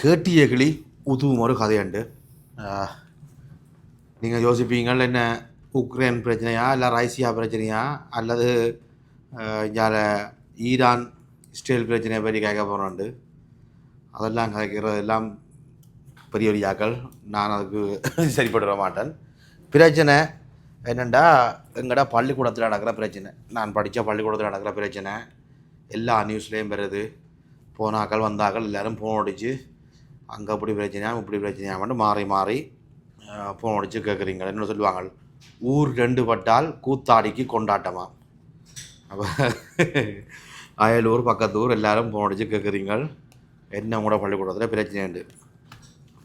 கேட்டிய கிளி உதுவும் ஒரு கதையுண்டு. நீங்கள் யோசிப்பீங்கள் என்ன? உக்ரைன் பிரச்சனையா இல்லை ரைசியா பிரச்சனையா? அல்லது இங்கே ஈரான் இஸ்ரேல் பிரச்சனையை பற்றி கேட்க போகிறோண்டு அதெல்லாம் கதைக்கிறது எல்லாம் பெரிய பெரியாக்கள் நான் அதுக்கு சரிப்பட மாட்டேன். பிரச்சனை என்னெண்டா? எங்கடா பள்ளிக்கூடத்தில் நடக்கிற பிரச்சனை. நான் படித்த பள்ளிக்கூடத்தில் நடக்கிற பிரச்சனை. எல்லா நியூஸ்லேயும் வருது. போனாக்கள் வந்தாக்கள் எல்லோரும் ஃபோன் அடித்து அங்கே அப்படி பிரச்சனையா இப்படி பிரச்சனையாமட்டு மாறி மாறி ஃபோன் அடித்து கேட்குறீங்க என்ன சொல்லுவாங்க. ஊர் ரெண்டு பட்டால் கூத்தாடிக்கு கொண்டாட்டமா? அப்போ அயலூர் பக்கத்தூர் எல்லாரும் ஃபோன் அடித்து கேட்குறீங்க என்ன கூட பள்ளிக்கூடத்தில் பிரச்சனை உண்டு?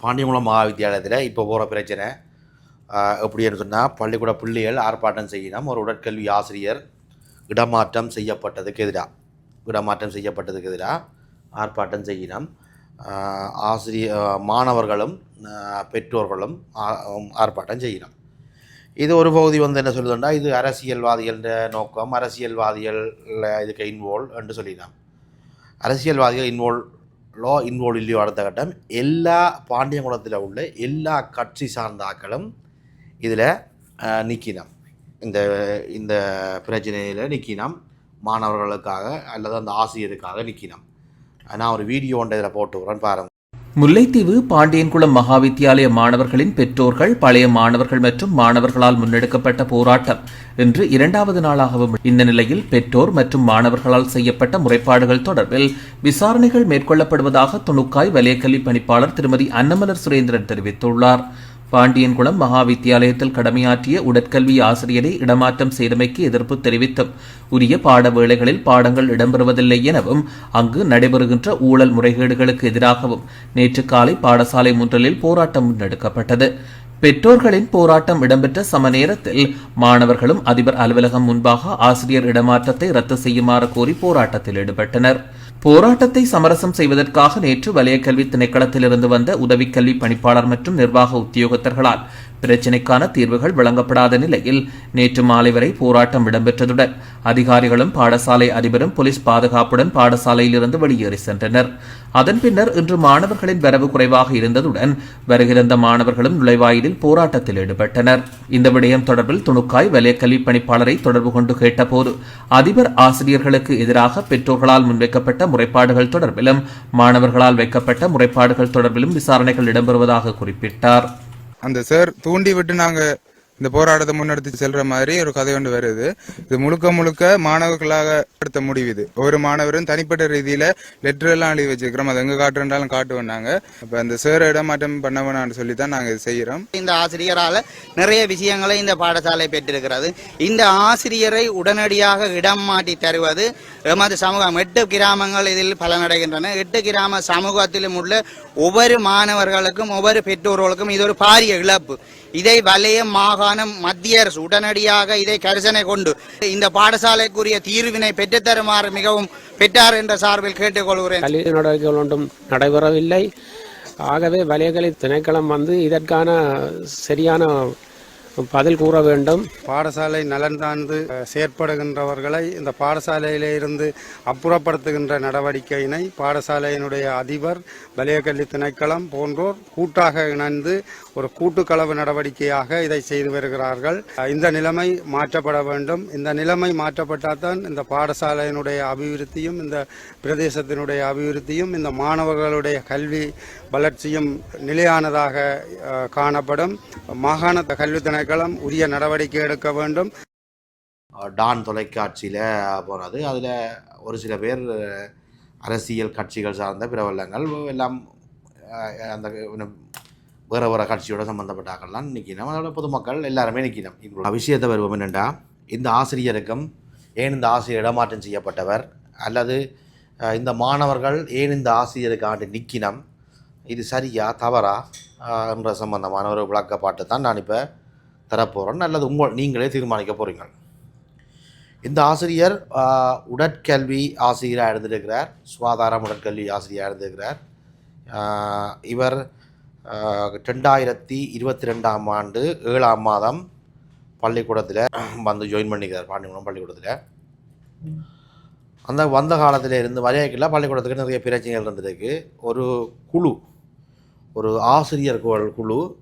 பாண்டியங்குளம் மகாவித்தியாலயத்தில் இப்போ போகிற பிரச்சனை. எப்படின்னு சொன்னால் பள்ளிக்கூட பிள்ளைகள் ஆர்ப்பாட்டம் செய்யணும். ஒரு உடற்கல்வி ஆசிரியர் இடமாற்றம் செய்யப்பட்டதுக்கு எதிராக இடமாற்றம் செய்யப்பட்டதுக்கு எதிராக ஆர்ப்பாட்டம் செய்யணும். ஆசிரிய மாணவர்களும் பெற்றோர்களும் ஆர்ப்பாட்டம் செய்யணும். இது ஒரு பகுதி வந்து என்ன சொல்லுதுண்டா இது அரசியல்வாதிகள நோக்கம் அரசியல்வாதிகள் இதுக்கு இன்வால்வ் என்று சொல்லிடலாம். அரசியல்வாதிகள் இன்வால்வ் லோ இன்வால்வ் இல்லையோ அடுத்த கட்டம் எல்லா பாண்டியங்குளத்தில் உள்ள எல்லா கட்சி சார்ந்த ஆக்களும் இதில் நிற்கினோம் இந்த இந்த பிரச்சனையில் நிற்கினோம் மாணவர்களுக்காக அல்லது அந்த ஆசிரியருக்காக நிற்கினோம் நான் ஒரு வீடியோ ஒன்றை இதில் போட்டு விட்றேன் பாருங்கள் முல்லைத்தீவு பாண்டியன்குளம் மகாவித்தியாலய மாணவர்களின் பெற்றோர்கள் பழைய மாணவர்கள் மற்றும் மாணவர்களால் முன்னெடுக்கப்பட்ட போராட்டம். இன்று இரண்டாவது நாளாகவும் இந்த நிலையில் பெற்றோர் மற்றும் மாணவர்களால் செய்யப்பட்ட முறைப்பாடுகள் தொடர்பில் விசாரணைகள் மேற்கொள்ளப்படுவதாக துணுக்காய் வலயக்கல்வி பணிப்பாளர் திருமதி அன்னமலர் சுரேந்திரன் தெரிவித்துள்ளார். பாண்டியன்குளம் மகா வித்தியாலயத்தில் கடமையாற்றிய உடற்கல்வி ஆசிரியரை இடமாற்றம் செய்தமைக்கு எதிர்ப்பு தெரிவித்தும். உரிய பாட வேளைகளில் பாடங்கள் இடம்பெறுவதில்லை எனவும் அங்கு நடைபெறுகின்ற ஊழல் முறைகேடுகளுக்கு எதிராகவும் நேற்று காலை பாடசாலை முன்றலில் போராட்டம் முன்னெடுக்கப்பட்டது. பெற்றோர்களின் போராட்டம் இடம்பெற்ற சம நேரத்தில் மாணவர்களும் அதிபர் அலுவலகம் முன்பாக ஆசிரியர் இடமாற்றத்தை ரத்து செய்யுமாறு கோரி போராட்டத்தில் ஈடுபட்டனர். போராட்டத்தை சமரசம் செய்வதற்காக நேற்று வலயக்கல்வி திணைக்களத்திலிருந்து வந்த உதவிக்கல்வி பணிப்பாளர் மற்றும் நிர்வாக உத்தியோகத்தர்களால் பிரச்சினைக்கான தீர்வுகள் வழங்கப்படாத நிலையில் நேற்று மாலை வரை போராட்டம் இடம்பெற்றதுடன் அதிகாரிகளும் பாடசாலை அதிபரும் போலீஸ் பாதுகாப்புடன் பாடசாலையிலிருந்து வெளியேறி சென்றனர். அதன் பின்னர் இன்று மாணவர்களின் வரவு குறைவாக இருந்ததுடன் வருகிறந்த மாணவர்களும் நுழைவாயிலில் போராட்டத்தில் ஈடுபட்டனர். இந்த விடயம் தொடர்பில் துணுக்காய் வலயக்கல்வி பணிப்பாளரை தொடர்பு கொண்டு கேட்டபோது அதிபர் ஆசிரியர்களுக்கு எதிராக பெற்றோர்களால் முன்வைக்கப்பட்ட முறைப்பாடுகள் தொடர்பிலும் மாணவர்களால் வைக்கப்பட்ட முறைப்பாடுகள் தொடர்பிலும் விசாரணைகள் இடம்பெறுவதாக குறிப்பிட்டார். அந்த சார் தூண்டி விட்டு நாங்க இந்த போராட்டத்தை முன்னெடுத்து செல்ற மாதிரி ஒரு கதை ஒன்று வருது. இது முழுக்க முழுக்க மாணவர்களாக எடுத்த முடிவு இது. ஒரு மாணவரும் தனிப்பட்ட ரீதியில லெட்டர் எல்லாம் எழுதி வச்சிருக்கிறோம். அது எங்க காட்டுறாலும் காட்டுவோம் வந்தாங்க அப்ப அந்த சேர இடமாற்றம் பண்ண வேணாம்னு சொல்லி தான் நாங்க செய்யறோம். இந்த ஆசிரியரால நிறைய விஷயங்களை இந்த பாடசாலை பெற்றிருக்கிறது. இந்த ஆசிரியரை உடனடியாக இடம் மாற்றி தருவது எமது சமூகம். எட்டு கிராமங்கள் இதில் பலனடைகின்றன. எட்டு கிராம சமூகத்திலும் உள்ள ஒவ்வொரு மாணவர்களுக்கும் ஒவ்வொரு பெற்றோர்களுக்கும் இது ஒரு பாரிய இழப்பு. இதை வலய மாகாணம் மத்திய அரசு உடனடியாக இதை கரிசனை கொண்டு இந்த பாடசாலைக்குரிய தீர்வினை பெற்றுத்தருமாறு மிகவும் பெற்றார் என்ற சார்பில் கேட்டுக்கொள்கிறேன். கல்வி நடவடிக்கைகள் ஒன்றும் நடைபெறவில்லை. ஆகவே வலயக்கல்வி திணைக்களம் வந்து இதற்கான சரியான பதில் கூற வேண்டும். பாடசாலை நலன் சார்ந்து செயற்படுகின்றவர்களை இந்த பாடசாலையிலே இருந்து அப்புறப்படுத்துகின்ற நடவடிக்கையினை பாடசாலையினுடைய அதிபர் வலயக்கல்வி திணைக்களம் போன்றோர் கூட்டாக இணைந்து ஒரு கூட்டுக்களவு நடவடிக்கையாக இதை செய்து வருகிறார்கள். இந்த நிலைமை மாற்றப்பட வேண்டும். இந்த நிலைமை மாற்றப்பட்டால்தான் இந்த பாடசாலையினுடைய அபிவிருத்தியும் இந்த பிரதேசத்தினுடைய அபிவிருத்தியும் இந்த மாணவர்களுடைய கல்வி வளர்ச்சியும் நிலையானதாக காணப்படும். மாகாண கல்வி திணைக்களம் உரிய நடவடிக்கை எடுக்க வேண்டும். டான் தொலைக்காட்சியில் போனது. அதில் ஒரு சில பேர் அரசியல் கட்சிகள் சார்ந்த பிரபலங்கள் எல்லாம் அந்த வேறு வேறு கட்சியோட சம்மந்தப்பட்டாக்கள்லாம் நிற்கணும் அதோட பொதுமக்கள் எல்லாருமே நிற்கணும் இவங்களோட விஷயத்தை வருவோம் என்னென்னா இந்த ஆசிரியருக்கும் ஏன் இந்த ஆசிரியர் இடமாற்றம் செய்யப்பட்டவர்? அல்லது இந்த மாணவர்கள் ஏன் இந்த ஆசிரியருக்காண்டு நிற்கினம் இது சரியா தவறா? என்ற சம்பந்தமான ஒரு விளக்கப்பாட்டு தான் நான் இப்போ தரப்போகிறேன் அல்லது உங்கள் நீங்களே தீர்மானிக்க போகிறீங்க இந்த ஆசிரியர் உடற்கல்வி ஆசிரியராக இருந்திருக்கிறார். சுகாதாரம் உடற்கல்வி ஆசிரியராக இருந்திருக்கிறார். இவர் ரெண்டாயிரத்தி இருபத்தி ரெண்டாம் ஆண்டு ஏழாம் மாதம் பள்ளிக்கூடத்தில் வந்து ஜாயின் பண்ணிக்கிறார். பாண்டியகுளம் பள்ளிக்கூடத்தில். அந்த வந்த காலத்தில் இருந்து வரையக்கில் பள்ளிக்கூடத்துக்கு நிறைய பிரச்சனைகள் இருந்திருக்கு. ஒரு குழு ஒரு ஆசிரியர் குழு- குழு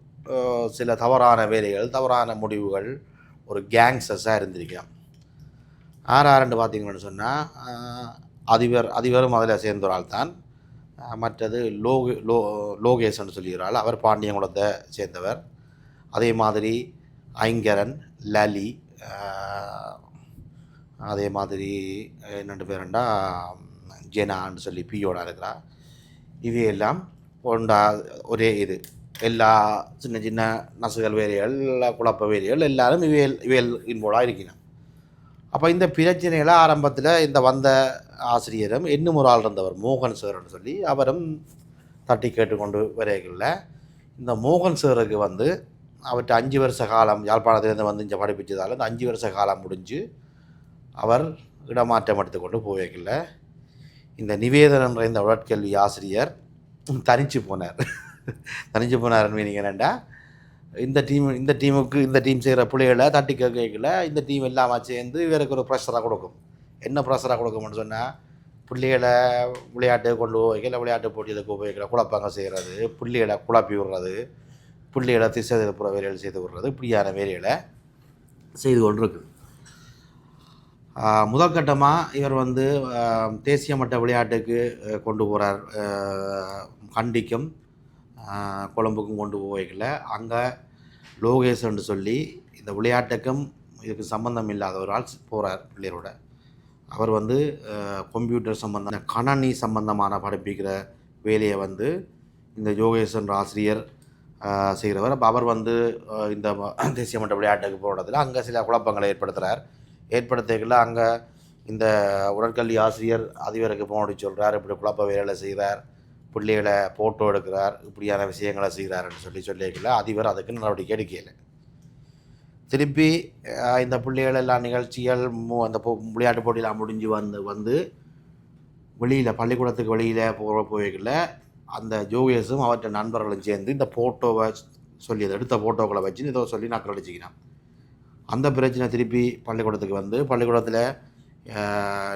சில தவறான வேலைகள் தவறான முடிவுகள் ஒரு கேங்ஸஸாக இருந்திருக்கலாம். யார் யாருன்னு பார்த்தீங்கன்னு சொன்னால் அதிபர் அதிபரும் அதில் சேர்ந்த ஒரு ஆள் தான் மற்றது லோகு லோ லோகேசன் சொல்லுகிறாள் அவர் பாண்டியங்குளத்தை சேர்ந்தவர். அதே மாதிரி ஐங்கரன் லலி அதே மாதிரி ரெண்டு பேருண்டா ஜெனான்னு சொல்லி பியோட இருக்கிறா இவையெல்லாம் போண்டா ஒரே இது. எல்லா சின்ன சின்ன நசுகள் வேலைகள் குழப்ப வேலைகள் எல்லாரும் இவையல் இவையல் இன்போலாக இருக்கணும் அப்போ இந்த பிரச்சனையில் ஆரம்பத்தில் இந்த வந்த ஆசிரியரும் இன்னும் ஒரு ஆள் இருந்தவர் மோகன் சார்னு சொல்லி அவரும் தட்டி கேட்டுக்கொண்டு வரைகளில் இந்த மோகன் சாருக்கு வந்து அவர்கிட்ட அஞ்சு வருஷ காலம் யாழ்ப்பாணத்திலேருந்து வந்து இங்கே படிப்பிச்சதால் இந்த அஞ்சு வருஷ காலம் முடிஞ்சு அவர் இடமாற்றம் எடுத்துக்கொண்டு போவேக்கில்ல இந்த நிவேதனன்ற இந்த உடற்கல்வி ஆசிரியர் தனிச்சு போனார். தனிச்சு போனார் மீனிங் என்னென்னா இந்த டீம் இந்த டீமுக்கு இந்த டீம் செய்கிற பிள்ளைகளை தட்டி கேட்கல இந்த டீம் எல்லாமே சேர்ந்து இவருக்கு ஒரு ப்ரெஷராக கொடுக்கும். என்ன ப்ரெஷராக கொடுக்கும்னு சொன்னால் பிள்ளைகளை விளையாட்டு கொண்டு போய்க்கல விளையாட்டு போட்டியில் உபயோகிக்கல குழப்பங்க செய்கிறது பிள்ளைகளை குழப்பி விடுறது பிள்ளைகளை திசை திருப்புற வேலைகள் செய்து விடுறது இப்படியான வேலைகளை செய்து கொண்டு இருக்குது முதல் கட்டமாக இவர் வந்து தேசிய மட்ட விளையாட்டுக்கு கொண்டு போகிறார் கண்டிக்கும். கொழம்புக்கும் கொண்டு போகல. அங்கே லோகேஷ்ன்னு சொல்லி இந்த விளையாட்டுக்கும் இதுக்கு சம்மந்தம் இல்லாத ஒரு ஆள் போகிறார் பிள்ளையரோட. அவர் வந்து கம்ப்யூட்டர் சம்மந்தம் கணனி சம்பந்தமான படிப்பிக்கிற வேலையை வந்து இந்த யோகேஷ் ஆசிரியர் செய்கிறவர் அப்போ அவர் வந்து இந்த தேசிய மன்ற விளையாட்டுக்கு போனதில் அங்கே சில குழப்பங்களை ஏற்படுத்துகிறார் ஏற்படுத்திக்கல அங்கே இந்த உடற்கல்வி ஆசிரியர் அதிபருக்கு போனடி சொல்கிறார் இப்படி குழப்ப வேலை செய்கிறார் பிள்ளைகளை ஃபோட்டோ எடுக்கிறார் இப்படியான விஷயங்களை செய்கிறாருன்னு சொல்லி சொல்லியிருக்கல அதிபர் அதுக்கு நடவடிக்கை எடுக்கல. திருப்பி இந்த பிள்ளைகள் எல்லா நிகழ்ச்சிகள் மு- அந்த விளையாட்டு போட்டியெலாம் முடிஞ்சு வந்து வந்து வெளியில் பள்ளிக்கூடத்துக்கு வெளியில் போகிற போய்க்கல அந்த ஜூவியர்ஸும் அவற்றை நண்பர்களும் சேர்ந்து இந்த ஃபோட்டோவை சொல்லி அதை எடுத்த ஃபோட்டோக்களை வச்சு ஏதோ சொல்லி நக்கல் அடிச்சுக்கிறான். அந்த பிரச்சனை திருப்பி பள்ளிக்கூடத்துக்கு வந்து பள்ளிக்கூடத்தில்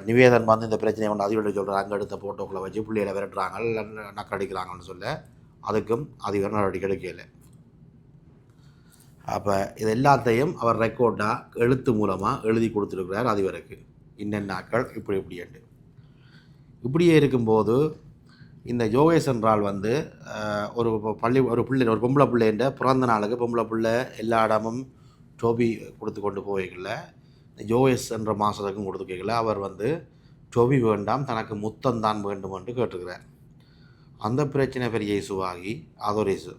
நிவேதன் வந்து இந்த பிரச்சனையை கொண்டு அதிபர் சொல்கிறாங்க அங்கே எடுத்த ஃபோட்டோக்களை வச்சு பிள்ளைகளை விரட்டுறாங்க நக்கடிக்கிறாங்கன்னு சொல்ல. அதுக்கும் அதிபர் நடவடிக்கை எடுக்கலை அப்போ இது எல்லாத்தையும் அவர் ரெக்கார்டாக எழுத்து மூலமாக எழுதி கொடுத்துருக்கிறார் அதிபருக்கு. இன்னென்னாக்கள் இப்படி இப்படின்ட்டு இப்படியே இருக்கும்போது இந்த யோகேஷ் என்றால் வந்து ஒரு பள்ளி ஒரு பிள்ளை ஒரு பொம்பளை பிள்ளைன்ற பிறந்த நாளுக்கு பொம்பளை பிள்ளை எல்லா இடமும் டோபி கொடுத்து கொண்டு போய்க்கல ஜோஎஸ் என்ற மாதத்துக்கும் கொடுத்து கேட்கல. அவர் வந்து டோபி வேண்டாம் தனக்கு முத்தம் தான் வேண்டும் என்று கேட்டுக்கிறார் அந்த பிரச்சனை பெரிய இசுவாகி அது ஒரு இசு.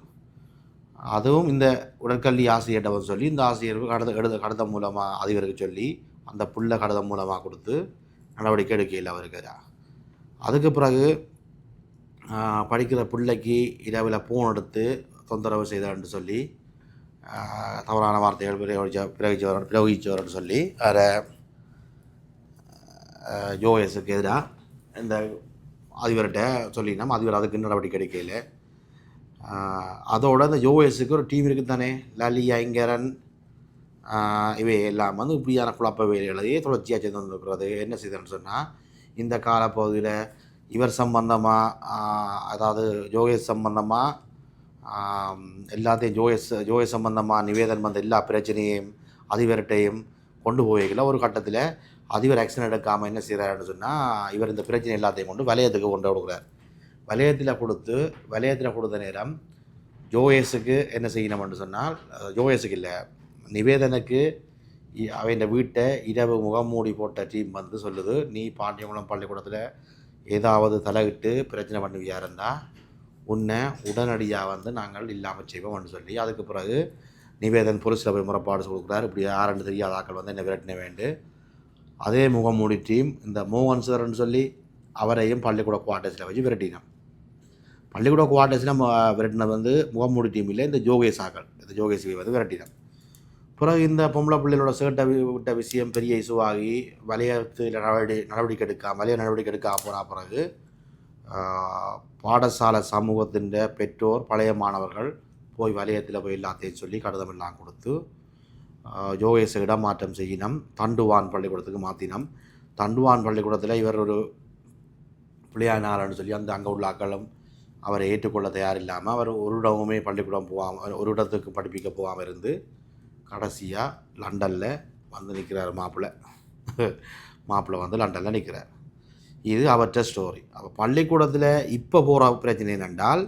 அதுவும் இந்த உடற்கல்வி ஆசிரியரிடம் சொல்லி இந்த ஆசிரியருக்கு கடத எடுத கடதம் மூலமாக அதிபருக்கு சொல்லி அந்த புள்ள கடதம் மூலமாக கொடுத்து நடவடிக்கை எடுக்கையில் அவருக்கு அதுக்கு பிறகு படிக்கிற பிள்ளைக்கு இரவில் ஃபோன் எடுத்து தொந்தரவு செய்தான்னு சொல்லி தவறான வார்த்தைகள் பிரயோகிச்ச பிரயோகிச்சவர் பிரயோகிச்சவர்னு சொல்லி வேறு ஜோஎஸுக்கு எதிராக இந்த அதிபர்கிட்ட சொல்லினோம். அதிபர் அதுக்கு நடவடிக்கை எடுக்கையில் அதோட அந்த ஜோஎஸுக்கு ஒரு டீம் இருக்குது தானே. லலி ஐங்கரன் இவை எல்லாம் வந்து இப்படியான குழப்ப வேலைகளையே தொடர்ச்சியாக செய்து வந்துருக்கிறது என்ன செய்தன்னு சொன்னால் இந்த காலப்பகுதியில் இவர் சம்பந்தமாக அதாவது ஜோகேஷ் சம்பந்தமாக எல்லாத்தையும் ஜோயஸ் ஜோய சம்பந்தமாக நிவேதன் வந்த எல்லா பிரச்சனையும் அதிபர்கிட்டையும் கொண்டு போய்க்கல ஒரு கட்டத்தில் அதிபர் ஆக்ஷன் எடுக்காமல் என்ன செய்கிறாருன்னு சொன்னால் இவர் இந்த பிரச்சனை எல்லாத்தையும் கொண்டு வலயத்துக்கு கொண்டு கொடுக்குறார் வலயத்தில் கொடுத்து வலயத்தில் கொடுத்த நேரம் ஜோயஸுக்கு என்ன செய்யணும்னு சொன்னால் ஜோயஸுக்கு இல்லை நிவேதனுக்கு அவன் வீட்டை இரவு முகமூடி போட்ட டீம் வந்து சொல்லுது நீ பாண்டியங்குளம் பள்ளிக்கூடத்தில் ஏதாவது தலையிட்டு பிரச்சனை பண்ணுவியா இருந்தால் உன்னை உடனடியாக வந்து நாங்கள் இல்லாமல் செய்வோம்னு சொல்லி அதுக்கு பிறகு நிவேதன் போலீஸில் போய் முறைப்பாடு கொடுக்குறாரு. இப்படி யாருன்னு தெரியாத ஆக்கள் வந்து என்னை விரட்டின வேண்டு. அதே முகமூடி டீம் இந்த மோகன் சார்னு சொல்லி அவரையும் பள்ளிக்கூட குவார்ட்டர்ஸில் வச்சு விரட்டினோம். பள்ளிக்கூட குவார்ட்டர்ஸில் விரட்டினது வந்து முகமூடி டீம் இல்லை இந்த ஜோகேஷ் ஆக்கள் இந்த ஜோகேஷ் வந்து விரட்டினோம். பிறகு இந்த பொம்பளை பிள்ளைகளோட சேட்டை விட்ட விஷயம் பெரிய இசுவாகி வலயத்தில் நடவடிக்கை நடவடிக்கை எடுக்காம வலைய நடவடிக்கை எடுக்காம போன பிறகு பாடசாலை சமூகத்தின் பெற்றோர் பழைய மாணவர்கள் போய் வலயத்தில் போய் எல்லாத்தையும் சொல்லி கடிதம் எல்லாம் கொடுத்து ஜோகேஷை இடமாற்றம் செய்யினம். தண்டுவான் பள்ளிக்கூடத்துக்கு மாற்றினோம் தண்டுவான் பள்ளிக்கூடத்தில் இவர் ஒரு பிள்ளையானார்னு சொல்லி அந்த அங்கே உள்ள ஆக்களும் அவரை ஏற்றுக்கொள்ள தயார் இல்லாமல் அவர் ஒரு இடமுமே பள்ளிக்கூடம் போகாமல் ஒரு இடத்துக்கு படிப்பிக்க போகாமல் இருந்து கடைசியாக லண்டனில் வந்து நிற்கிறார் மாப்பிள்ளை. மாப்பிள்ளை வந்து லண்டனில் நிற்கிறார் இது அவற்ற ஸ்டோரி அப்போ பள்ளிக்கூடத்தில் இப்போ போகிற பிரச்சனை என்னென்றால்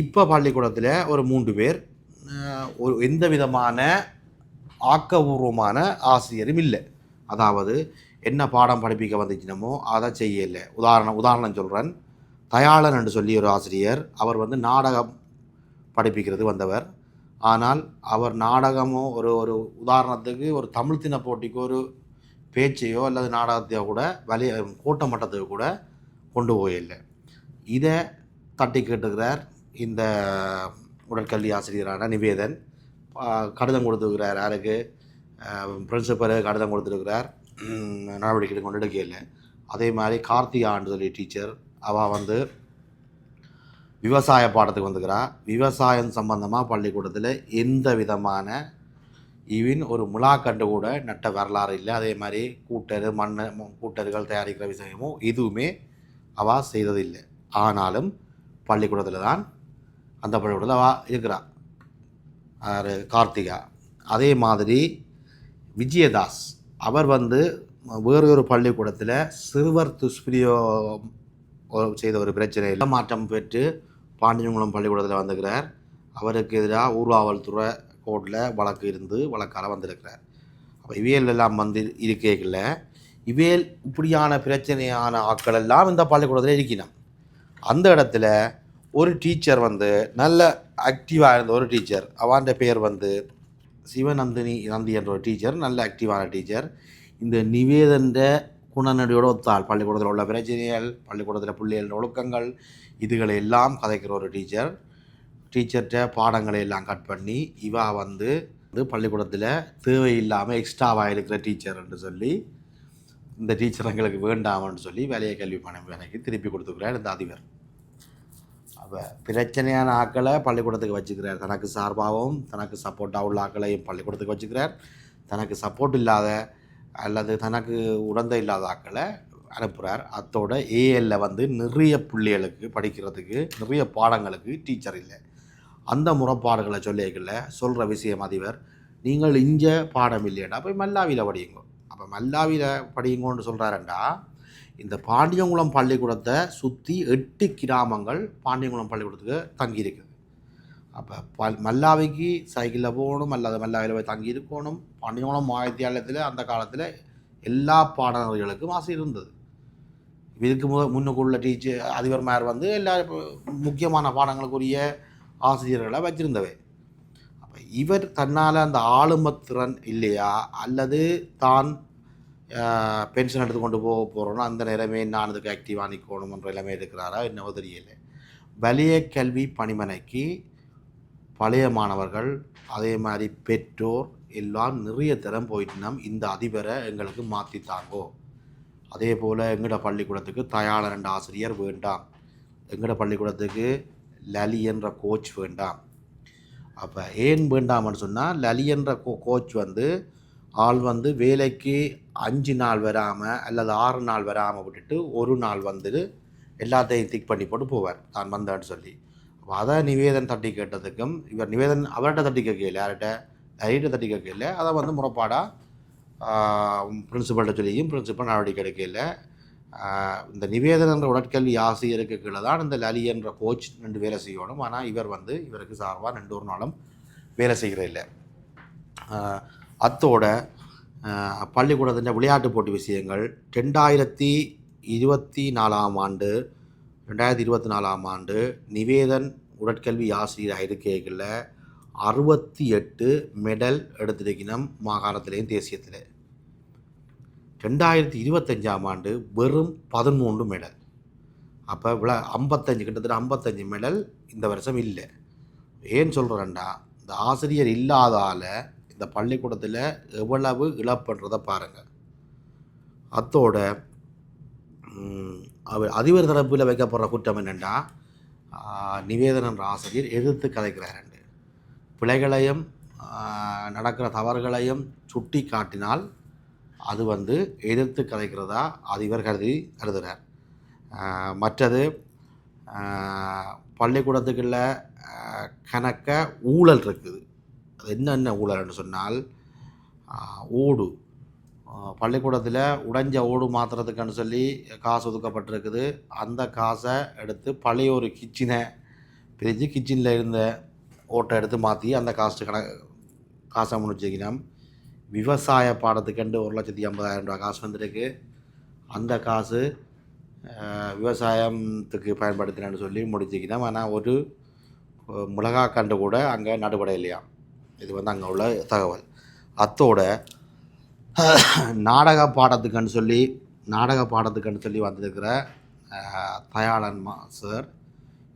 இப்போ பள்ளிக்கூடத்தில் ஒரு மூன்று பேர் ஒரு எந்த விதமான ஆக்கபூர்வமான ஆசிரியரும் இல்லை. அதாவது என்ன பாடம் படிப்பிக்க வந்துச்சினமோ அதை செய்யலை. உதாரணம் உதாரணம் சொல்கிறேன் தயாளன் என்று சொல்லி ஒரு ஆசிரியர் அவர் வந்து நாடகம் படிப்பிக்கிறது வந்தவர். ஆனால் அவர் நாடகமோ ஒரு ஒரு உதாரணத்துக்கு ஒரு தமிழ் தின போட்டிக்கு ஒரு பேச்சையோ அல்லது நாடகத்தையோ கூட வலி கூட்ட மட்டத்துக்கு கூட கொண்டு போயில்லை இதை தட்டி கேட்டுக்கிறார் இந்த உடற்கல்வி ஆசிரியரான நிவேதன். கடிதம் கொடுத்துருக்கிறார் யாருக்கு? பிரின்சிபலு கடிதம் கொடுத்துருக்கிறார். நடவடிக்கை கொண்டு எடுக்கல அதே மாதிரி கார்த்திகான்னு சொல்லி டீச்சர் அவள் வந்து விவசாய பாடத்துக்கு வந்துக்கிறா விவசாயம் சம்பந்தமாக பள்ளிக்கூடத்தில் எந்த விதமான ஈவின் ஒரு முலாக்கண்டு கூட நட்ட வரலாறு இல்லை. அதே மாதிரி கூட்டரு மண் கூட்டர்கள் தயாரிக்கிற விஷயமும் எதுவுமே அவா செய்ததில்லை. ஆனாலும் பள்ளிக்கூடத்தில் தான் அந்த பள்ளிக்கூடத்தில் அவா இருக்கிறா. யாரு? கார்த்திகா. அதே மாதிரி விஜயதாஸ். அவர் வந்து வேறு ஒரு பள்ளிக்கூடத்தில் சிறுவர் துஷ்பிரியோ செய்த ஒரு பிரச்சனையில் மாற்றம் பெற்று பாண்டியங்குளம் பள்ளிக்கூடத்தில் வந்துக்கிறார். அவருக்கு எதிராக ஊர்காவல்துறை கோர்ட்டில் வழக்கு இருந்து வழக்கால் வந்திருக்கிறார். அப்போ இவியல் எல்லாம் வந்து இருக்கைகளில் இவியல் இப்படியான பிரச்சனையான ஆட்கள் எல்லாம் இந்த பள்ளிக்கூடத்தில் இருக்கணும் அந்த இடத்துல ஒரு டீச்சர் வந்து நல்ல ஆக்டிவாக இருந்த ஒரு டீச்சர் அவாண்ட பேர் வந்து சிவநந்தினி நந்தி என்ற ஒரு டீச்சர் நல்ல ஆக்டிவான டீச்சர். இந்த நிவேதன்ற குணநடியோட ஒத்தாள் பள்ளிக்கூடத்தில் உள்ள பிரச்சனைகள் பள்ளிக்கூடத்தில் பிள்ளைகள் ஒழுக்கங்கள் இதுகளை எல்லாம் கதைக்கிற ஒரு டீச்சர். டீச்சர்கிட்ட பாடங்களை எல்லாம் கட் பண்ணி இவா வந்து வந்து பள்ளிக்கூடத்தில் தேவையில்லாமல் எக்ஸ்ட்ராவாக இருக்கிற டீச்சர்ன்னு சொல்லி இந்த டீச்சர் எங்களுக்கு வேண்டாம்னு சொல்லி வேலையை கல்வி பணம் எனக்கு திருப்பி கொடுத்துக்கிறார் இந்த அதிபர். அப்போ பிரச்சனையான ஆக்களை பள்ளிக்கூடத்துக்கு வச்சுக்கிறார். தனக்கு சார்பாகவும் தனக்கு சப்போர்ட்டாக உள்ள ஆக்களையும் பள்ளிக்கூடத்துக்கு வச்சுக்கிறார். தனக்கு சப்போர்ட் இல்லாத அல்லது தனக்கு உடந்த இல்லாத ஆட்களை அனுப்புகிறார் அத்தோட ஏஎல்ல வந்து நிறைய பிள்ளைகளுக்கு படிக்கிறதுக்கு நிறைய பாடங்களுக்கு டீச்சர் இல்லை. அந்த முறைப்பாடுகளை சொல்லிக்கல சொல்கிற விஷயம் அதிபர் நீங்கள் இஞ்ச பாடம் இல்லையடா போய் மல்லாவியில் படியுங்க. அப்போ மல்லாவியில் படியுங்கன்னு சொல்கிறாரண்டா இந்த பாண்டியங்குளம் பள்ளிக்கூடத்தை சுற்றி எட்டு கிராமங்கள் பாண்டியங்குளம் பள்ளிக்கூடத்துக்கு தங்கியிருக்குது. அப்போ பல் மல்லாவிக்கு சைக்கிளில் போகணும் அல்லது மல்லாவியில் போய் தங்கி இருக்கணும். பாண்டியங்குளம் மாவித்தியாலயத்தில் அந்த காலத்தில் எல்லா பாடநெறிகளுக்கும் ஆசை இருந்தது. இதுக்கு முன்னுக்குள்ள டீச்சர் அதிபர்மார் வந்து எல்லா முக்கியமான பாடங்களுக்குரிய ஆசிரியர்களை வச்சிருந்தவை. அப்போ இவர் தன்னால் அந்த ஆளுமத்திறன் இல்லையா? அல்லது தான் பென்ஷன் எடுத்து கொண்டு போக போகிறோன்னா அந்த நேரமே நான் இதுக்கு ஆக்டிவாக நிற்கணுமன்ற நிலைமை இருக்கிறாரா? என்னவோ தெரியலை. வலிய கல்வி பணிமனைக்கு பழைய மாணவர்கள் அதே மாதிரி பெற்றோர் எல்லாம் நிறைய தரம் போயிட்டுனோம் இந்த அதிபரை எங்களுக்கு மாற்றித்தாங்கோ அதே போல் எங்களோட பள்ளிக்கூடத்துக்கு தயாள ரெண்டு ஆசிரியர் வேண்டாம். எங்களோட பள்ளிக்கூடத்துக்கு லலி என்ற கோச் வேண்டாம். அப்போ ஏன் வேண்டாம்னு சொன்னால் லலி என்ற கோ கோச் வந்து ஆள் வந்து வேலைக்கு அஞ்சு நாள் வராமல் அல்லது ஆறு நாள் வராமல் விட்டுட்டு ஒரு நாள் வந்து எல்லாத்தையும் திக் பண்ணி போட்டு போவார். தான் வந்தான்னு சொல்லி. அப்போ அதை நிவேதன் தட்டி கேட்டதுக்கும் இவர் நிவேதன் அவர்கிட்ட தட்டி கேட்கல யார்கிட்ட? லலிகிட்ட தட்டி கேட்கல அதை வந்து முறைப்பாடாக பிரின்சிபல்கிட்ட சொல்லியும் பிரின்சிபல் நடவடிக்கை எடுக்கல இந்த நிவேதனன்ற உடற்கல்வி ஆசிரியருக்கு கீழே தான் இந்த லலி என்ற கோச் ரெண்டு வேலை செய்யணும். ஆனால் இவர் வந்து இவருக்கு சார்பாக ரெண்டு ஒரு நாளும் வேலை செய்கிற இல்லை. அத்தோட பள்ளிக்கூடத்தின் விளையாட்டு போட்டி விஷயங்கள் ரெண்டாயிரத்தி இருபத்தி நாலாம் ஆண்டு ரெண்டாயிரத்தி இருபத்தி நாலாம் ஆண்டு நிவேதன் உடற்கல்வி ஆசிரியர் இருக்கைகளில் அறுபத்தி எட்டு மெடல் எடுத்திருக்கணும் மாகாணத்திலேயும் தேசியத்தில். ரெண்டாயிரத்தி இருபத்தஞ்சாம் ஆண்டு வெறும் பதிமூன்று மெடல். அப்போ விழா ஐம்பத்தஞ்சு கிட்டத்தட்ட ஐம்பத்தஞ்சு மெடல் இந்த வருஷம் இல்லை. ஏன் சொல்கிறேன்டா இந்த ஆசிரியர் இல்லாதால் இந்த பள்ளிக்கூடத்தில் எவ்வளவு இழப்புன்றதை பாருங்கள் அத்தோட அவர் அதிபர் தரப்பில் வைக்கப்படுற குற்றம் என்னென்னா நிவேதன் என்ற ஆசிரியர் எதிர்த்து கதைக்கிறாரண்டு. பிழைகளையும் நடக்கிற தவறுகளையும் சுட்டி காட்டினால் அது வந்து எதிர்த்து கதைக்கிறதா இவர் கருதி கருதுகிறார் மற்றது பள்ளிக்கூடத்துக்குள்ள கணக்க ஊழல் இருக்குது. அது என்னென்ன ஊழல்னு சொன்னால் ஓடு. பள்ளிக்கூடத்தில் உடைஞ்ச ஓடு மாற்றுறதுக்குன்னு சொல்லி காசு ஒதுக்கப்பட்டிருக்குது. அந்த காசை எடுத்து பழைய ஒரு கிச்சனை பிரித்து கிச்சனில் இருந்த ஓட்டை எடுத்து மாற்றி அந்த காசு கண காசை முடிச்சுக்கணும் விவசாய பாடத்துக்கண்டு ஒரு லட்சத்தி ஐம்பதாயிரம் ரூபா காசு வந்திருக்கு. அந்த காசு விவசாயத்துக்கு பயன்படுத்தினேன்னு சொல்லி முடிச்சுக்கணும் ஆனால் ஒரு மிளகா கண்டு கூட அங்கே நடுபடை இல்லையா? இது வந்து அங்கே உள்ள தகவல். அத்தோட நாடக பாடத்துக்குன்னு சொல்லி நாடக பாடத்துக்குன்னு சொல்லி வந்திருக்கிற தயாளன் மா சார்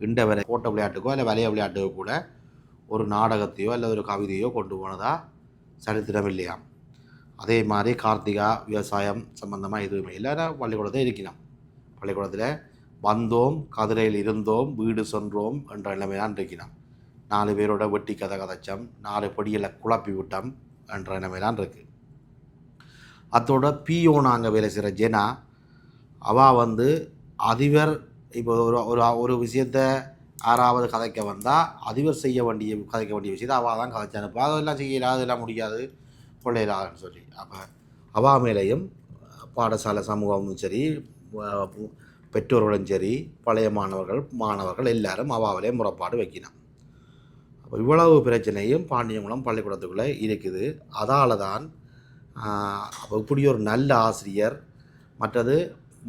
இண்ட வரை கோட்டை விளையாட்டுக்கோ இல்லை வலைய விளையாட்டுக்கோ கூட ஒரு நாடகத்தையோ இல்லை ஒரு கவிதையோ கொண்டு போனதா சரித்திரம் இல்லையாம் அதே மாதிரி கார்த்திகா விவசாயம் சம்மந்தமாக எதுவுமே இல்லை. பள்ளிக்கூடத்தை இருக்கணும் பள்ளிக்கூடத்தில் வந்தோம் கதிரையில் இருந்தோம் வீடு சென்றோம் என்ற நிலைமை தான் இருக்கணும் நாலு பேரோட வெட்டி கதை கதைச்சம் நாலு பொடியில் குழப்பி விட்டோம் என்ற நிலைமை தான் இருக்குது அதோட பிஓ நாங்கள் வேலை செய்கிற ஜெனா அவள் வந்து அதிபர் இப்போ ஒரு ஒரு ஒரு விஷயத்தை ஆறாவது கதைக்க வந்தால் அதிபர் செய்ய வேண்டிய கதைக்க வேண்டிய விஷயத்தை அவள் தான் கதைச்சு அனுப்பா அதெல்லாம் செய்யலாம் அதெல்லாம் முடியாது. கொள்ளையிலாதுன்னு சொல்லி. அப்போ அவா மேலேயும் பாடசாலை சமூகமும் சரி பெற்றோர்களும் சரி பழைய மாணவர்கள் மாணவர்கள் எல்லாரும் அவாவிலே முறைப்பாடு வைக்கணும் அப்போ இவ்வளவு பிரச்சனையும் பாண்டியங்குளம் பள்ளிக்கூடத்துக்குள்ளே இருக்குது. அதால் தான் அப்போ இப்படி ஒரு நல்ல ஆசிரியர் மற்றது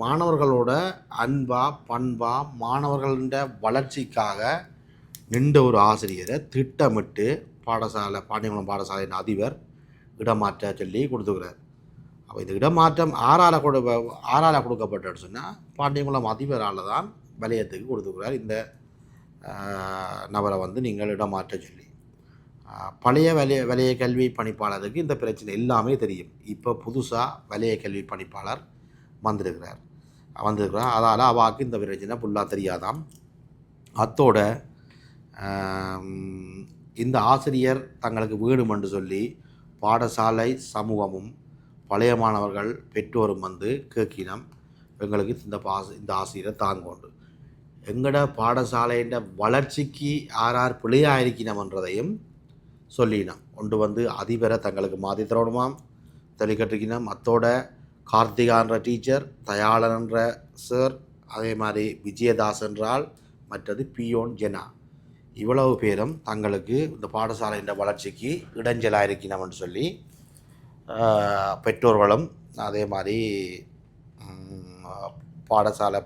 மாணவர்களோட அன்பா பண்பா மாணவர்கள வளர்ச்சிக்காக நின்ற ஒரு ஆசிரியரை திட்டமிட்டு பாடசாலை பாண்டியங்குளம் பாடசாலையின் அதிபர் இடமாற்ற சொல்லி கொடுத்துக்கிறார். அப்போ இந்த இடமாற்றம் ஆறால் கொடு ஆறால் கொடுக்கப்பட்டன்னு சொன்னால் பாண்டியங்குளம் அதிபரால் தான் வலயத்துக்கு கொடுத்துக்கிறார். இந்த நபரை வந்து நீங்கள் இடமாற்ற சொல்லி. பழைய வலைய வலைய கல்வி பணிப்பாளருக்கு இந்த பிரச்சனை எல்லாமே தெரியும். இப்போ புதுசாக வலைய கல்வி பணிப்பாளர் வந்திருக்கிறார். வந்திருக்கிறார் அதால் அவாக்கு இந்த பிரச்சனை ஃபுல்லாக தெரியாதாம். அத்தோட இந்த ஆசிரியர் தங்களுக்கு வேணுமென்று சொல்லி பாடசாலை சமூகமும் பழைய மாணவர்கள் பெற்றோரும் வந்து கேட்கினம் எங்களுக்கு இந்த பாச இந்த ஆசிரியரை தாங்கோண்டு எங்கட பாடசாலையின் வளர்ச்சிக்கு யார் யார் பிழையாக இருக்கணும்ன்றதையும் சொல்லினோம். கொண்டு வந்து அதிபரை தங்களுக்கு மாற்றி தரணுமாம். தெளிக்கட்டிக்கணும் அத்தோட கார்த்திகான்ற டீச்சர் தயாளன்ற சார் அதே மாதிரி விஜயதாஸ் என்றால் மற்றது பியோன் ஜெனா. இவ்வளவு பேரும் தங்களுக்கு இந்த பாடசாலையின் வளர்ச்சிக்கு இடைஞ்சலாக இருக்கணும்னு சொல்லி பெற்றோர்களும் அதே மாதிரி பாடசாலை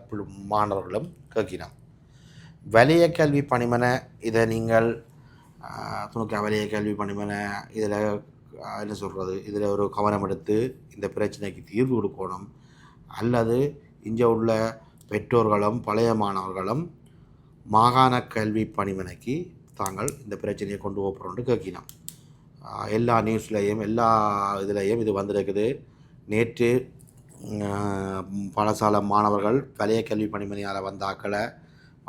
மாணவர்களும் கேட்கினோம் வலிய கல்வி பணிமனை இதை நீங்கள் துணுக்க வலிய கல்வி பணிமனை இதில் என்ன சொல்கிறது இதில் ஒரு கவனம் எடுத்து இந்த பிரச்சனைக்கு தீர்வு கொடுக்கணும். அல்லது இங்கே உள்ள பெற்றோர்களும் பழைய மாணவர்களும் மாகாண கல்வி பணிமனைக்கு தாங்கள் இந்த பிரச்சனையை கொண்டு போகிறோன்னு கேட்கினோம். எல்லா நியூஸ்லேயும் எல்லா இதுலேயும் இது வந்திருக்குது. நேற்று பலசால பாடசாலை மாணவர்கள் பழைய கல்வி பணிமனையால் வந்தாக்களை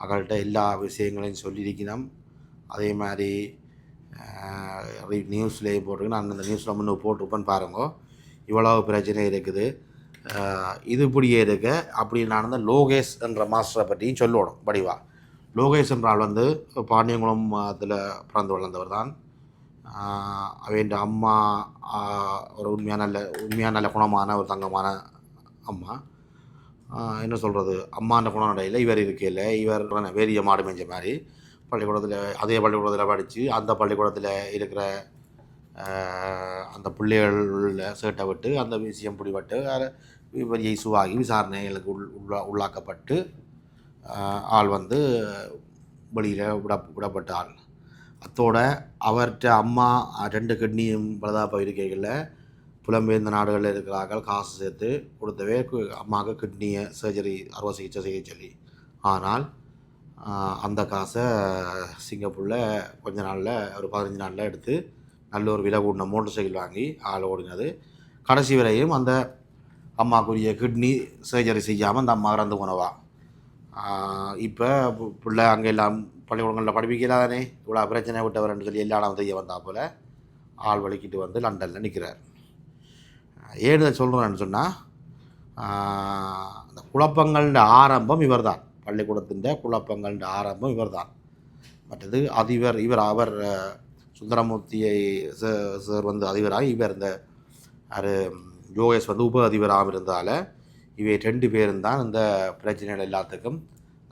மகள்கிட்ட எல்லா விஷயங்களையும் சொல்லியிருக்கணும் அதே மாதிரி நியூஸ்லேயே போட்டிருக்கு நான் அந்த நியூஸில் முன்னே போட்டிருப்பேன்னு பாருங்க. இவ்வளவு பிரச்சனை இருக்குது. இது இப்படியே இருக்க. அப்படி நடந்த லோகேஷ் என்ற மாஸ்டரை பற்றியும் சொல்லணும். படிவா. லோகேஷ் என்றால் வந்து பாண்டியங்குளம் அதில் பிறந்து வளர்ந்தவர் தான். அவன் அம்மா ஒரு உண்மையான நல்ல உண்மையான நல்ல குணமான ஒரு தங்கமான அம்மா. என்ன சொல்கிறது அம்மான்ற குணநடையில் இவர் இருக்கையில் இவர் வேரிய மாடு மேஞ்ச மாதிரி. பள்ளிக்கூடத்தில் அதே பள்ளிக்கூடத்தில் படித்து அந்த பள்ளிக்கூடத்தில் இருக்கிற அந்த பிள்ளைகளில் சேட்டை விட்டு அந்த விஷயம் பிடிபட்டு அதில் இசுவாகி விசாரணைகளுக்கு உள் உள்ளா உள்ளாக்கப்பட்டு ஆள் வந்து வெளியில் விட விடப்பட்ட ஆள் அத்தோட அவர்கிட்ட அம்மா ரெண்டு கிட்னியும் பலதா இருக்கைகளில் புலம்பெயர்ந்த நாடுகளில் இருக்கிறார்கள் காசு சேர்த்து கொடுத்தவே கு- அம்மாவுக்கு கிட்னியை சர்ஜரி அறுவை சிகிச்சை செய்ய சொல்லி. ஆனால் அந்த காசை சிங்கப்பூரில் கொஞ்ச நாளில் ஒரு பதினஞ்சு நாளில் எடுத்து நல்ல ஒரு விலை கூடின மோட்டர் சைக்கிள் வாங்கி ஆள் ஓடினது. கடைசி வரையும் அந்த அம்மாக்குரிய கிட்னி சர்ஜரி செய்யாமல் அந்த அம்மா இறந்து போனவா. இப்போ பிள்ளை அங்கே எல்லாம் பள்ளிக்கூடங்களில் படிப்பிக்கலாதானே இவ்வளோ பிரச்சனை விட்டவர்னு சொல்லி எல்லா இடம் தெரிய வந்தா போல் ஆள் வலிக்கிட்டு வந்து லண்டனில் நிற்கிறார் ஏன் சொல்கிறேன்னு சொன்னால் அந்த குழப்பங்கள ஆரம்பம் இவர் தான் பள்ளிக்கூடத்தின் குழப்பங்கள் ஆரம்பம் இவர்தான். மற்றது அதிபர் இவர் அவர் சுந்தரமூர்த்தியை ச- சார் வந்து அதிபராக இவர் இந்த அரு யோகேஷ் வந்து உப அதிபராக இருந்தால இவை ரெண்டு பேரும் தான் இந்த பிரச்சனைகள் எல்லாத்துக்கும்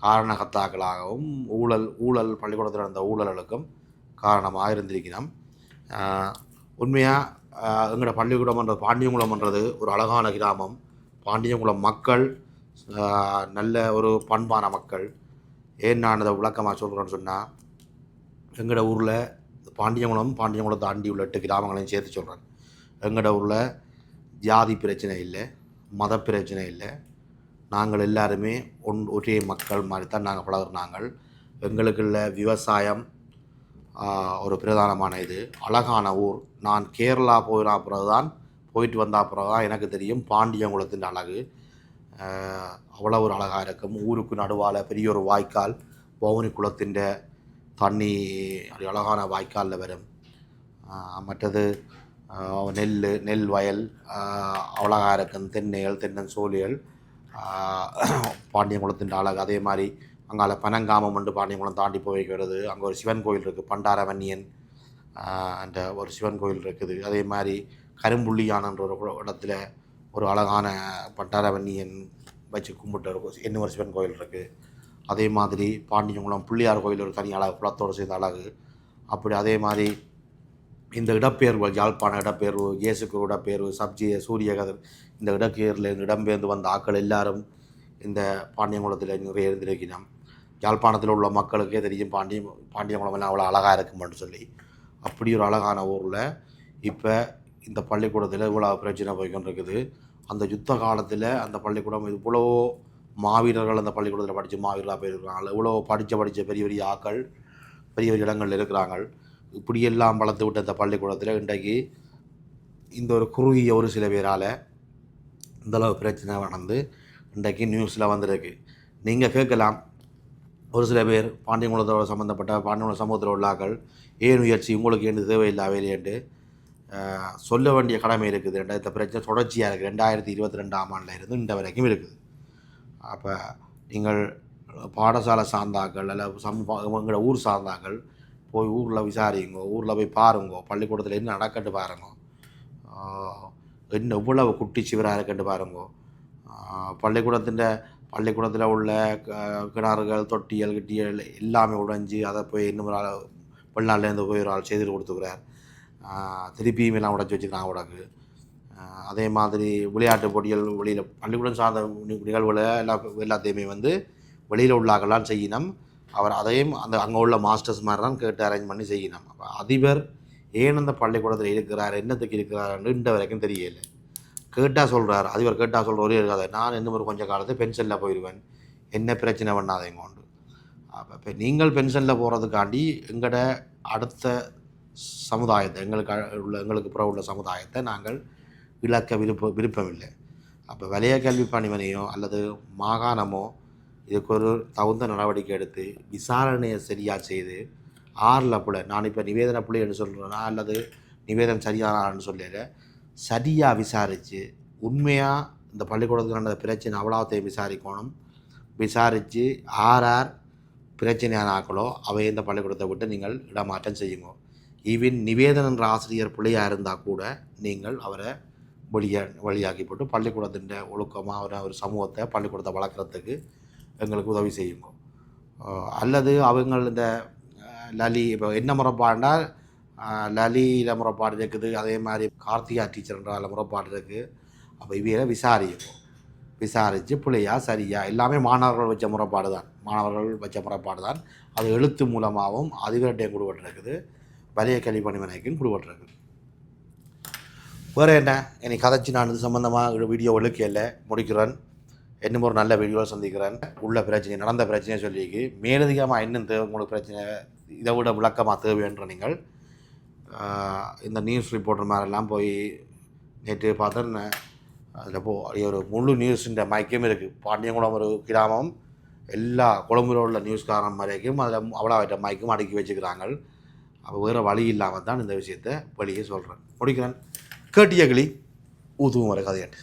காரணகர்த்தாக்களாகவும் ஊழல் ஊழல் பள்ளிக்கூடத்தில் நடந்த ஊழல்களுக்கும் காரணமாக இருந்திருக்கிறோம். உண்மையாக எங்களோட பள்ளிக்கூடம்ன்றது பாண்டியங்குளம்ன்றது ஒரு அழகான கிராமம். பாண்டியங்குளம் மக்கள் நல்ல ஒரு பண்பான மக்கள். ஏன் நான் அதை விளக்கமாக சொல்கிறேன்னு சொன்னால் எங்களோட ஊரில் பாண்டியங்குளம் பாண்டியங்குளத்தை தாண்டி உள்ள எட்டு கிராமங்களையும் சேர்த்து சொல்கிறேன் எங்களோட ஊரில் ஜாதி பிரச்சனை இல்லை மத பிரச்சனை இல்லை. நாங்கள் எல்லாருமே ஒன் ஒரே மக்கள் மாதிரி தான் நாங்கள். பழகுறாங்கள் எங்களுக்குள்ள விவசாயம் ஒரு பிரதானமான இது. அழகான ஊர். நான் கேரளா போயின பிறகு தான் போயிட்டு வந்தால் பிறகு தான் எனக்கு தெரியும் பாண்டியங்குளத்தின் அழகு. அவ்வளோ ஒரு அழகாக இருக்கும். ஊருக்கு நடுவால் பெரிய ஒரு வாய்க்கால் பவுனி குளத்தின் தண்ணி அழகான வாய்க்காலில் வரும். மற்றது நெல் நெல் வயல் ஆஹ், அழகாக இருக்கும். தென்னைகள் தென்னன் சோழிகள் பாண்டியங்குளத்தின் அழகு. அதே மாதிரி அங்கால பனங்காமம் உண்டு பாண்டியங்குளம் தாண்டி போய் வைக்கிறது. அங்கே ஒரு சிவன் கோயில் இருக்குது பண்டாரவன்னியன் ஆஹ், அந்த ஒரு சிவன் கோயில் இருக்குது. அதே மாதிரி கரும்புள்ளியானன்ற ஒரு இடத்துல ஒரு அழகான பட்டாரவன்னியன் வச்சு கும்பிட்டு இருக்கும் இன்னும் சிவன் கோயில் இருக்குது அதே மாதிரி பாண்டியங்குளம் பிள்ளையார் கோயில் ஒரு தனி அழகு குளத்தோடு சேர்ந்த அழகு. அப்படி அதே மாதிரி இந்த இடப்பெயர்வு யாழ்ப்பாண இடப்பெயர்வு இயேசுக்கு இடப்பெயர்வு சப்ஜி சூரியகதர் இந்த இடப்பெயரில் இடம்பெயர்ந்து வந்த ஆட்கள் எல்லாரும் இந்த பாண்டியங்குளத்தில் நிறைய இருந்திருக்கிறோம் யாழ்ப்பாணத்தில் உள்ள மக்களுக்கே தெரியும் பாண்டிய பாண்டியங்குளம் எல்லாம் அவ்வளோ அழகாக இருக்குமென்னு சொல்லி. அப்படி ஒரு அழகான ஊரில் இப்போ இந்த பள்ளிக்கூடத்தில் இவ்வளோ பிரச்சனை போய்கொண்டிருக்குது. அந்த யுத்த காலத்தில் அந்த பள்ளிக்கூடம் இவ்வளோ மாவீரர்கள் அந்த பள்ளிக்கூடத்தில் படித்து மாவீரராக போயிருக்கிறாங்க. இவ்வளோ படித்த படித்த பெரிய பெரிய ஆக்கள் பெரிய பெரிய இடங்களில் இருக்கிறாங்க. இப்படியெல்லாம் வளர்த்து விட்ட இந்த பள்ளிக்கூடத்தில் இன்றைக்கு இந்த ஒரு குறுகிய ஒரு சில பேரால் இந்தளவு பிரச்சனை நடந்து இன்றைக்கு நியூஸில் வந்திருக்கு. நீங்கள் கேட்கலாம். ஒரு சில பேர் பாண்டியங்குளத்தோட சம்மந்தப்பட்ட பாண்டியங்குளம் சமூகத்தில் உள்ள ஆக்கள் ஏன் முயற்சி உங்களுக்கு என்று தேவையில்லை வேலையேண்டு சொல்ல வேண்டிய கடமை இருக்குது. ரெண்டாயிரத்து பிரச்சனை தொடர்ச்சியாக இருக்குது. ரெண்டாயிரத்தி இருபத்தி ரெண்டாம் ஆண்டில் இருந்து இந்த வரைக்கும் இருக்குது. அப்போ நீங்கள் பாடசாலை சார்ந்தாக்கள் அல்ல சமூக எங்களோட ஊர் சார்ந்தாக்கள் போய் ஊரில் விசாரிங்க ஊரில் போய் பாருங்க பள்ளிக்கூடத்தில் என்ன நடக்கட்டு பாருங்க. என்ன இவ்வளவு குட்டி சிவராக இருக்கட்டு பாருங்க. பள்ளிக்கூடத்தின் பள்ளிக்கூடத்தில் உள்ள க- கிணறுகள் தொட்டியல் கிட்டியல் எல்லாமே உடைஞ்சு அதை போய் இன்னும் ஒரு ஆள் வெளிநாட்டிலேருந்து போய் ஒரு ஆள் செய்து கொடுத்துக்கிறார். திருப்பியும் எல்லாம் உடைச்சி வச்சுக்கிறாங்க உடக்கு அதே மாதிரி விளையாட்டு போட்டிகள் வெளியில் பள்ளிக்கூடம் சார்ந்த நிகழ்வுகளை எல்லா எல்லாத்தையுமே வந்து வெளியில் உள்ளாக்கெல்லாம் செய்யணும் அவர் அதையும் அந்த அங்கே உள்ள மாஸ்டர்ஸ் மாதிரி தான் கேட்டு அரேஞ்ச் பண்ணி செய்யணும் அப்போ அதிபர் ஏன் அந்த பள்ளிக்கூடத்தில் இருக்கிறார் என்னத்துக்கு இருக்கிறாருன்னு இந்த வரைக்கும் தெரியல. கேட்டால் சொல்கிறார் அதிபர் கேட்டால் சொல்கிற ஒரே இருக்காது நான் இன்னும் ஒரு கொஞ்சம் காலத்து பென்ஷனில் போயிடுவேன் என்ன பிரச்சனை பண்ணாதீங்க கொண்டு அப்போ இப்போ நீங்கள் பென்ஷனில் போகிறதுக்காண்டி எங்கட அடுத்த சமுதாயத்தை எங்களுக்கு உள்ள எங்களுக்கு புற உள்ள சமுதாயத்தை நாங்கள் இழக்க விருப்ப விருப்பமில்லை அப்போ வலய கல்வி பணிமனையோ அல்லது மாகாணமோ இதுக்கு ஒரு தகுந்த நடவடிக்கை எடுத்து விசாரணையை சரியாக செய்து ஆறில் புள்ள நான் இப்போ நிவேதன புள்ளைன்னு சொல்கிறேன்னா அல்லது நிவேதனம் சரியானான்னு சொல்லல சரியாக விசாரித்து உண்மையாக இந்த பள்ளிக்கூடத்தில் நடந்த பிரச்சனை அவ்வளோத்தையும் விசாரிக்கணும் விசாரித்து ஆர் ஆர் பிரச்சனையான ஆக்களோ அவை இந்த பள்ளிக்கூடத்தை விட்டு நீங்கள் இடமாற்றம் செய்யுங்க. ஈவின் நிவேதன் என்ற ஆசிரியர் பிள்ளையாக இருந்தால் கூட நீங்கள் அவரை வெளியே வழியாக்கி போட்டு பள்ளிக்கூடத்தின் ஒழுக்கமாக அவரை ஒரு சமூகத்தை பள்ளிக்கூடத்தை வளர்க்குறதுக்கு எங்களுக்கு உதவி செய்யுங்க. அல்லது அவங்க இந்த லலி இப்போ என்ன முறைப்பாடுனா லலியில் முறைப்பாடு இருக்குது அதே மாதிரி கார்த்திகா டீச்சர்ன்றால முறைப்பாடு இருக்குது அப்போ இவையில விசாரிக்கும் விசாரித்து பிள்ளையா சரியா எல்லாமே மாணவர்கள் வச்ச முறைப்பாடு தான் மாணவர்கள் வச்ச முறைப்பாடு தான் அது எழுத்து மூலமாகவும் அதிகாரிட்டையும் கொடுக்கப்பட்டிருக்குது வலைய கல்வி விநாயகன் கொடுபட்டிருக்குது வேறு என்ன? என்னை கதைச்சி நான் இது சம்மந்தமாக வீடியோ ஒழுக்கையில் முடிக்கிறேன். இன்னும் ஒரு நல்ல வீடியோவில் சந்திக்கிறேன். உள்ள பிரச்சனை நடந்த பிரச்சனையை சொல்லிக்கு மேலதிகமாக இன்னும் தேவை உங்களுக்கு பிரச்சனை இதை விட விளக்கமாக தேவைன்ற நீங்கள் இந்த நியூஸ் ரிப்போர்ட்டர் மாதிரிலாம் போய் நேற்று பார்த்தேன். அதில் போ ஒரு முழு நியூஸுன்ற மயக்கம் இருக்குது பாண்டியங்குளம் ஒரு கிராமம். எல்லா கொழும்புல உள்ள நியூஸ்காரன் வரைக்கும் அதில் அவ்வளோ மயக்கம் அடுக்கி வச்சுக்கிறாங்க. அப்போ வேறு வழி இல்லாமல் தான் இந்த விஷயத்தை வழியை சொல்கிறேன் முடிக்கிறேன். கேட்டிய கிளி ஊதுவும் வர கதையாட்டு